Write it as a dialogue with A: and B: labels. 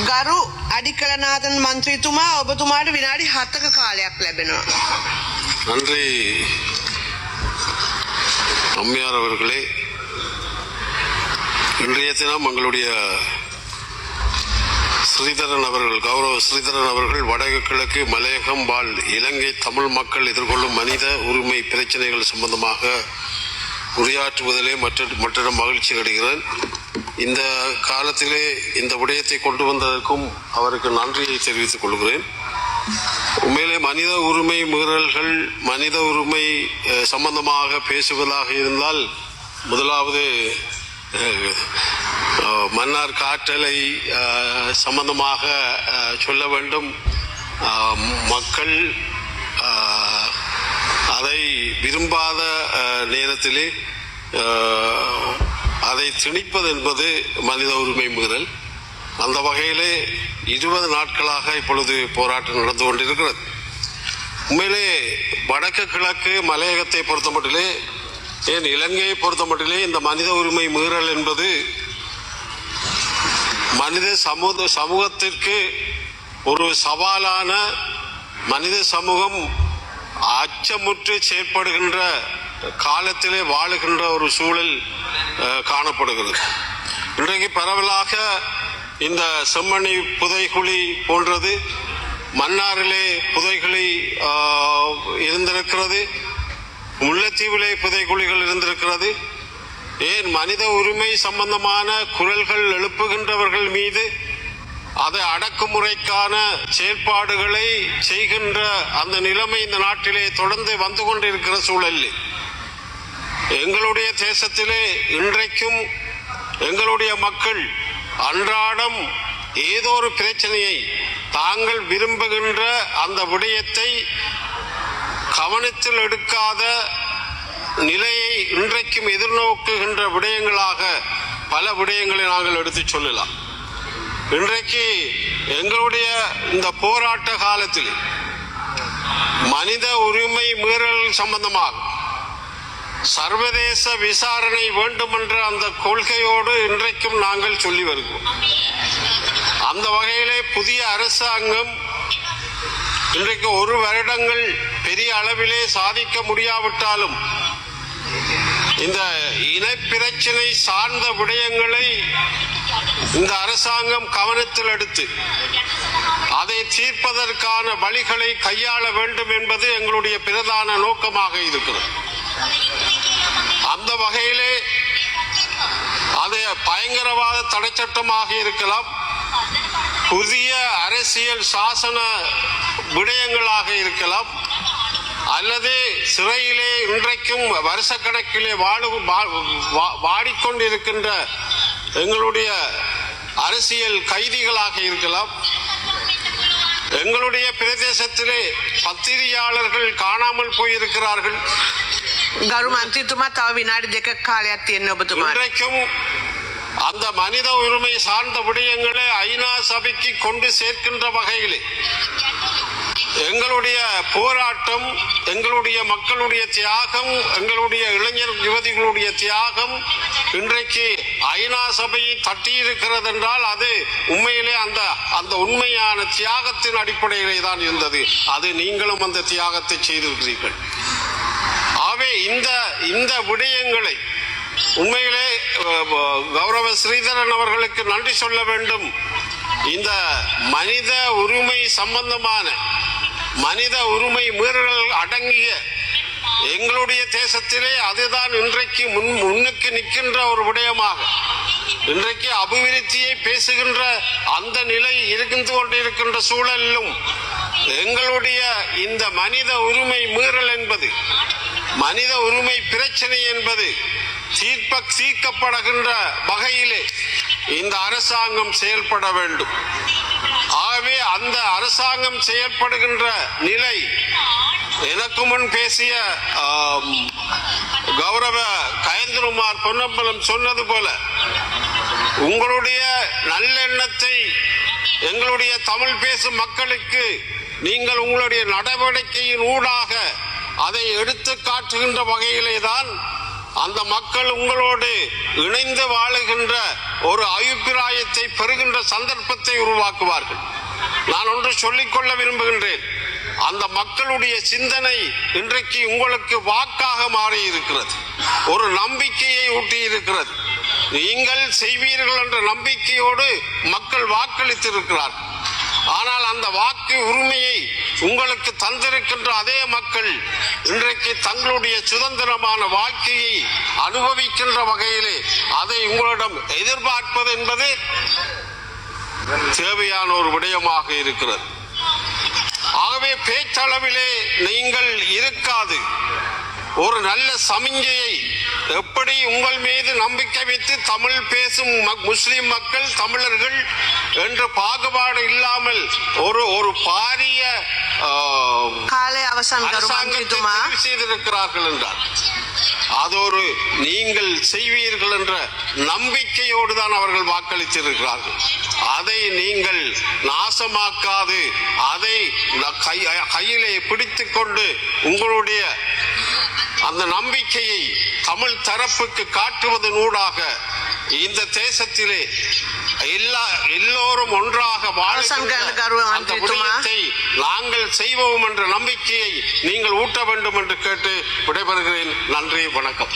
A: ගරු අඩිකලනාතන් මන්ත්‍රීතුමා ඔබතුමාට විනාඩි හත්තක කාලයක් ලැබෙනවා.
B: நன்றி அம்மையார் அவர்களே இன்றைய தினம் எங்களுடைய ஸ்ரீதரன் அவர்கள் கௌரவ ஸ்ரீதரன் அவர்கள் வடக்கு கிழக்கு மலையகம் வாழ் இலங்கை தமிழ் மக்கள் எதிர்கொள்ளும் மனித உரிமை பிரச்சனைகள் சம்பந்தமாக உரையாற்றுவதிலே மற்ற மற்றிடம் மகிழ்ச்சி அடைகிறேன் இந்த காலத்திலே இந்த விடயத்தை கொண்டு வந்ததற்கும் அவருக்கு நன்றியை தெரிவித்துக் கொள்கிறேன். உண்மையிலே மனித உரிமை மீறல்கள் மனித உரிமை சம்பந்தமாக பேசுவதாக இருந்தால் முதலாவது மன்னார் காற்றலை சம்பந்தமாக சொல்ல வேண்டும். மக்கள் அதை விரும்பாத நேரத்திலே அதை திணிப்பது என்பது மனித உரிமை மீறல். அந்த வகையிலே இருபது நாட்களாக இப்பொழுது போராட்டம் நடந்து கொண்டிருக்கிறது. உண்மையிலே வடக்கு கிழக்கு மலையகத்தை பொறுத்த மட்டிலே ஏன் இலங்கையை பொறுத்த மட்டிலே இந்த மனித உரிமை மீறல் என்பது மனித சமூக சமூகத்திற்கு ஒரு சவாலான மனித சமூகம் அச்சமுற்று செயற்படுகின்ற காலத்திலே வாழுகின்ற ஒரு சூழல் காணப்படுகிறது. இன்றைக்கு பரவலாக இந்த செம்மணி புதைகுழி போன்றது மன்னாரிலே புதைகுழி இருந்திருக்கிறது முல்லைத்தீவிலே புதைகுழிகள் இருந்திருக்கிறது. ஏன் மனித உரிமை சம்பந்தமான குரல்கள் எழுப்புகின்றவர்கள் மீது அது அடக்குமுறைக்கான செயற்பாடுகளை செய்கின்ற அந்த நிலைமை இந்த நாட்டிலே தொடர்ந்து வந்து கொண்டிருக்கிற சூழலில். எங்களுடைய தேசத்திலே இன்றைக்கும் எங்களுடைய மக்கள் அன்றாடம் ஏதோ ஒரு பிரச்சனையை தாங்கள் விரும்புகின்ற அந்த விடயத்தை கவனத்தில் எடுக்காத நிலையை இன்றைக்கும் எதிர்நோக்குகின்ற விடயங்களாக பல விடயங்களை நாங்கள் எடுத்துச் சொல்லலாம். இன்றைக்கு எங்களுடைய இந்த போராட்ட காலத்தில் மனித உரிமை மீறல் சம்பந்தமாக சர்வதேச விசாரணை வேண்டுமென்ற அந்த கொள்கையோடு இன்றைக்கும் நாங்கள் சொல்லி வருகிறோம். அந்த வகையிலே புதிய அரசாங்கம் இன்றைக்கு ஒரு வருடங்கள் பெரிய அளவிலே சாதிக்க முடியாவிட்டாலும் இந்த இனப்பிரச்சினை சார்ந்த விடயங்களை இந்த அரசாங்கம் கவனத்தில் எடுத்து அதை தீர்ப்பதற்கான வழிகளை கையாள வேண்டும் என்பது எங்களுடைய பிரதான நோக்கமாக இருக்கிறது. அந்த வகையிலே அது பயங்கரவாத தடை சட்டமாக இருக்கலாம். புதிய அரசியல் சாசன விடயங்களாக இருக்கலாம். அல்லது சிறையிலே இன்றைக்கும் வருஷக்கணக்கிலே வாழும் வா- வா- வாடிக்கொண்டிருக்கின்ற எங்களுடைய அரசியல் கைதிகளாக இருக்கலாம் எங்களுடைய பிரதேசத்திலே பத்திரிகையாளர்கள் காணாமல் போயிருக்கிறார்கள்
A: ගරු මන්ත්‍රීතුමා තව විනාඩි දෙක කාලයක් තියෙන ඔබතුමාට.
B: இன்றைக்கும் அந்த மனித உரிமை சார்ந்த விடயங்களை ஐநா சபைக்கு கொண்டு சேர்க்கின்ற வகையிலே எங்களுடைய போராட்டம் எங்களுடைய மக்களுடைய தியாகம் எங்களுடைய இளைஞர் யுவதிகளுடைய தியாகம் இன்றைக்கு ஐநா சபையை தட்டியிருக்கிறது என்றால் அது உண்மையிலே அந்த அந்த உண்மையான தியாகத்தின் அடிப்படையிலே தான் இருந்தது. அது நீங்களும் அந்த தியாகத்தை செய்திருக்கிறீர்கள். ஆகவே இந்த இந்த விடயங்களை உண்மையிலே கௌரவ ஸ்ரீதரன் அவர்களுக்கு நன்றி சொல்ல வேண்டும். இந்த மனித உரிமை சம்பந்தமான மனித உரிமை மீறல்கள் அடங்கிய எங்களுடைய தேசத்திலே அதுதான் இன்றைக்கு முன் முன்னுக்கு நிற்கின்ற ஒரு விடயமாக. இன்றைக்கு அபிவிருத்தியை பேசுகின்ற அந்த நிலை இருந்து கொண்டிருக்கின்ற சூழலிலும் எங்களுடைய இந்த மனித உரிமை மீறல் என்பது மனித உரிமை பிரச்சனை என்பது தீர்ப்ப தீர்க்கப்படுகின்ற வகையிலே இந்த அரசாங்கம் செயல்பட வேண்டும். அந்த அரசாங்கம் செயல்படுகின்ற நிலை எனக்கு முன் பேசிய கௌரவ கயந்திரகுமார் பொன்னம்பலம் சொன்னது போல உங்களுடைய நல்லெண்ணத்தை எங்களுடைய தமிழ் பேசும் மக்களுக்கு நீங்கள் உங்களுடைய நடவடிக்கையின் ஊடாக அதை எடுத்து காட்டுகின்ற வகையிலே தான் அந்த மக்கள் உங்களோடு இணைந்து வாழுகின்ற ஒரு அபிப்பிராயத்தை பெறுகின்ற சந்தர்ப்பத்தை உருவாக்குவார்கள். நான் ஒன்று சொல்லிக்கொள்ள விரும்புகின்றேன். அந்த மக்களுடைய சிந்தனை இன்றைக்கு உங்களுக்கு வாக்காக மாறி இருக்கிறது ஒரு நம்பிக்கையை ஊட்டி இருக்கிறது நீங்கள் செய்வீர்கள் என்ற நம்பிக்கையோடு மக்கள் வாக்களித்திருக்கிறார் ஆனால் அந்த வாக்கு உரிமையை உங்களுக்கு தந்திருக்கின்ற அதே மக்கள் இன்றைக்கு தங்களுடைய சுதந்திரமான வாழ்க்கையை அனுபவிக்கின்ற வகையிலே அதை உங்களிடம் எதிர்பார்ப்பது என்பது தேவையான ஒரு விடயமாக இருக்கிறது. ஆகவே பேச்சளவிலே நீங்கள் இருக்காது. ஒரு நல்ல சமிஞ்சையை எப்படி உங்கள் மீது நம்பிக்கை வைத்து தமிழ் பேசும் முஸ்லிம் மக்கள் தமிழர்கள் என்று பாகுபாடு இல்லாமல் ஒரு ஒரு பாரிய செய்திருக்கிறார்கள் என்றார். அது ஒரு நீங்கள் செய்வீர்கள் என்ற நம்பிக்கையோடு தான் அவர்கள் வாக்களித்திருக்கிறார்கள். அதை நீங்கள் நாசமாக்காது. அதை கையிலே பிடித்துக் கொண்டு உங்களுடைய அந்த நம்பிக்கையை தமிழ் தரப்புக்கு காட்டுவதனூடாக இந்த தேசத்திலே எல்லா எல்லோரும் ஒன்றாக. விடயத்தை நாங்கள் செய்வோம் என்ற நம்பிக்கையை நீங்கள் ஊட்ட வேண்டும் என்று கேட்டு விடைபெறுகிறேன். நன்றி வணக்கம்.